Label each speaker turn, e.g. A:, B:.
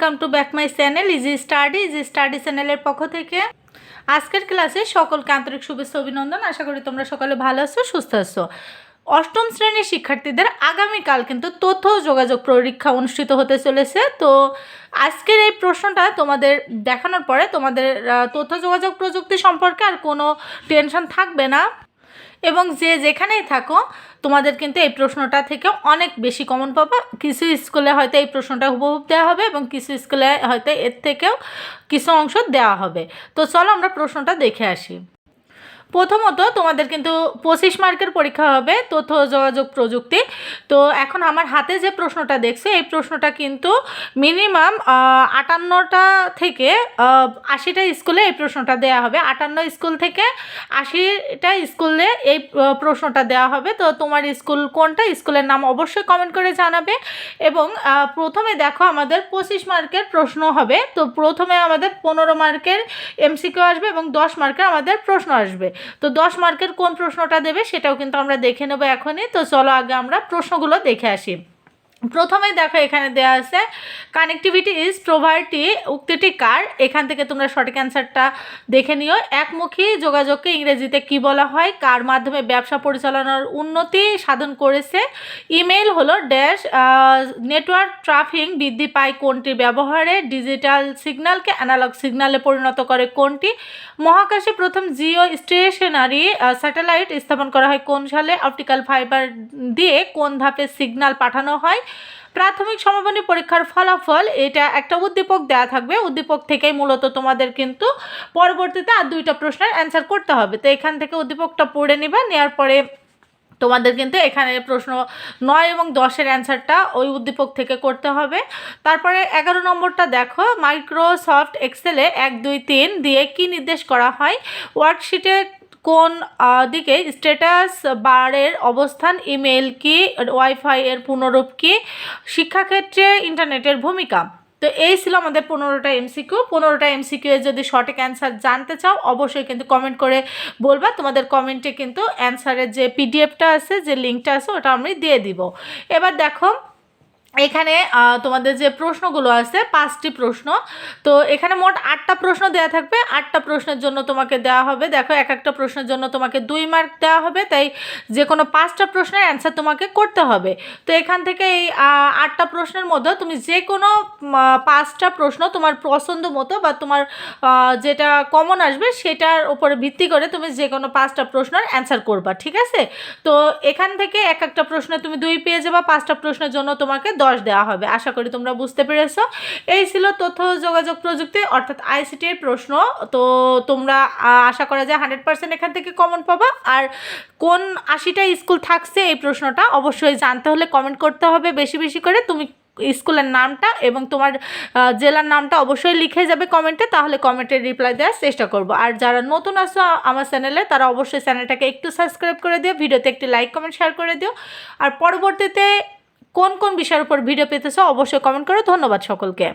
A: Welcome to back my channel easy study easy study চ্যানেলের পক্ষ থেকে। আজকের ক্লাসে সকলকে আন্তরিক শুভেচ্ছা, অভিনন্দন। আশা করি তোমরা সকলে ভালো আছো, সুস্থ আছো। অষ্টম শ্রেণির শিক্ষার্থীদের আগামীকাল কিন্তু তথ্য যোগাযোগ পরীক্ষা অনুষ্ঠিত হতে চলেছে। তো আজকের এই প্রশ্নটা তোমাদের দেখানোর পরে তোমাদের তথ্য যোগাযোগ প্রযুক্তি সম্পর্কে আর কোনো টেনশন থাকবে না। এবং যে যেখানেই থাকো, তোমাদের কিন্তু এই প্রশ্নটা থেকে অনেক বেশি কমন পাবা। কিছু স্কুলে হয়তো এই প্রশ্নটা হুবহুব দেওয়া হবে এবং কিছু স্কুলে হয়তো এর থেকেও কিছু অংশ দেওয়া হবে। তো চলো আমরা প্রশ্নটা দেখে আসি। প্রথমত তোমাদের কিন্তু পঁচিশ মার্কের পরীক্ষা হবে, তথ্য, যোগাযোগ, প্রযুক্তি। তো এখন আমার হাতে যে প্রশ্নটা দেখছে, এই প্রশ্নটা কিন্তু মিনিমাম আটান্নটা থেকে আশিটা স্কুলে এই প্রশ্নটা দেওয়া হবে। আটান্ন স্কুল থেকে আশিটা স্কুলে এই প্রশ্নটা দেওয়া হবে। তো তোমার স্কুল কোনটা, স্কুলের নাম অবশ্যই কমেন্ট করে জানাবে। এবং প্রথমে দেখো আমাদের পঁচিশ মার্কের প্রশ্ন হবে। তো প্রথমে আমাদের পনেরো মার্কের এমসিকিউ আসবে এবং দশ মার্কের আমাদের প্রশ্ন আসবে। তো দশ মার্কের কোন প্রশ্নটা দেবে সেটাও কিন্তু আমরা দেখে নেব এখনই। তো চলো আগে আমরা প্রশ্নগুলো দেখে আসি। প্রথমেই দেখো এখানে দেওয়া আছে কানেক্টিভিটি ইজ প্রভার্টি উক্তিটি কার? এখান থেকে তোমরা সঠিক অ্যান্সারটা দেখে নিও। একমুখী যোগাযোগকে ইংরেজিতে কি বলা হয়? কার মাধ্যমে ব্যবসা পরিচালনার উন্নতি সাধন করেছে? ইমেল হলো ড্যাশ নেটওয়ার্ক ট্রাফিক বৃদ্ধি পায় কোনটির ব্যবহারে? ডিজিটাল সিগন্যালকে অ্যানালগ সিগন্যালে পরিণত করে কোনটি? মহাকাশে প্রথম জিও স্টেশনারি স্যাটেলাইট স্থাপন করা হয় কোন সালে? অপটিক্যাল ফাইবার দিয়ে কোন ধাপে সিগন্যাল পাঠানো হয়? প্রাথমিক সমাপনী পরীক্ষার ফলাফল, এটা একটা উদ্দীপক দেওয়া থাকবে। উদ্দীপক থেকেই মূলত তোমাদের কিন্তু পরবর্তীতে আর দুইটা প্রশ্নের অ্যান্সার করতে হবে। তো এখান থেকে উদ্দীপকটা পড়ে নিবা নেওয়ার পরে তোমাদের কিন্তু এখানে প্রশ্ন নয় এবং দশের অ্যান্সারটা ওই উদ্দীপক থেকে করতে হবে। তারপরে এগারো নম্বরটা দেখো মাইক্রোসফট এক্সেলে এক, দুই, তিন দিয়ে কি নির্দেশ করা হয়? ওয়ার্কশিটে কোন দিকে স্ট্যাটাস বারের অবস্থান ইমেল কি, ওয়াইফাই এর পুনরূপ কি, শিক্ষাক্ষেত্রে ইন্টারনেটের ভূমিকা? তো এই ছিল আমাদের পনেরোটা এমসিকিউ। পনেরোটা এমসিকিউ এর যদি সঠিক অ্যান্সার জানতে চাও, অবশ্যই কিন্তু কমেন্ট করে বলবা। তোমাদের কমেন্টে কিন্তু অ্যান্সারের যে পিডিএফটা আছে, যে লিঙ্কটা আছে, ওটা আমি দিয়ে দিব। এবার দেখো এখানে তোমাদের যে প্রশ্নগুলো আছে, পাঁচটি প্রশ্ন। তো এখানে মোট আটটা প্রশ্ন দেওয়া থাকবে। আটটা প্রশ্নের জন্য তোমাকে দেওয়া হবে। দেখো, এক একটা প্রশ্নের জন্য তোমাকে দুই মার্ক দেওয়া হবে। তাই যে কোনো পাঁচটা প্রশ্নের অ্যান্সার তোমাকে করতে হবে। তো এখান থেকে এই আটটা প্রশ্নের মধ্যে তুমি যে কোনো পাঁচটা প্রশ্ন তোমার পছন্দ মতো বা তোমার যেটা কমন আসবে সেটার উপরে ভিত্তি করে তুমি যে কোনো পাঁচটা প্রশ্নের অ্যান্সার করবা। ঠিক আছে? তো এখান থেকে এক একটা প্রশ্নে তুমি দুই পেয়ে যাবা। পাঁচটা প্রশ্নের জন্য তোমাকে দশ দেওয়া হবে। আশা করি তোমরা বুঝতে পেরেছ। এই ছিল তথ্য যোগাযোগ প্রযুক্তি, অর্থাৎ আইসিটির প্রশ্ন। তো তোমরা আশা করা যায় হান্ড্রেড পার্সেন্ট এখান থেকে কমন পাবা। আর কোন আশিটা স্কুল থাকছে এই প্রশ্নটা অবশ্যই জানতে হলে কমেন্ট করতে হবে বেশি বেশি করে। তুমি স্কুলের নামটা এবং তোমার জেলার নামটা অবশ্যই লিখে যাবে কমেন্টে তাহলে কমেন্টের রিপ্লাই দেওয়ার চেষ্টা করব। আর যারা নতুন আসো আমার চ্যানেলে, তারা অবশ্যই চ্যানেলটাকে একটু সাবস্ক্রাইব করে দিও, ভিডিওতে একটি লাইক কমেন্ট শেয়ার করে দিও। আর পরবর্তীতে কোন কোন বিষয়ের উপর ভিডিও পেতেছো অবশ্যই কমেন্ট করো। ধন্যবাদ সকলকে।